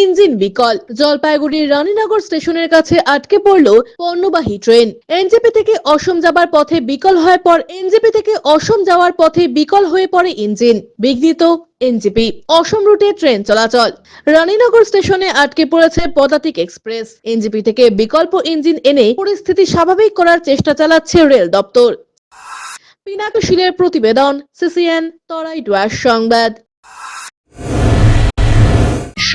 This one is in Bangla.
ইঞ্জিন বিকল। জলপাইগুড়ির রানীনগর স্টেশনের কাছে আটকে পড়ল পণ্যবাহী ট্রেন। এনজেপি থেকে অসম যাবার পথে বিকল হয়ে পর এনজেপি থেকে অসম যাওয়ার পথে বিকল হয়ে পড়ে ইঞ্জিন। বিঘ্নিত এনজেপি। অসম রুটে ট্রেন চলাচল। রানীনগর স্টেশনে আটকে পড়েছে পদাতিক এক্সপ্রেস। এনজেপি থেকে বিকল্প ইঞ্জিন এনে পরিস্থিতি স্বাভাবিক করার চেষ্টা চালাচ্ছে রেল দপ্তর। পিনাকশিলের প্রতিবেদন, সিসিএন, তরাই ডুয়ার সংবাদ।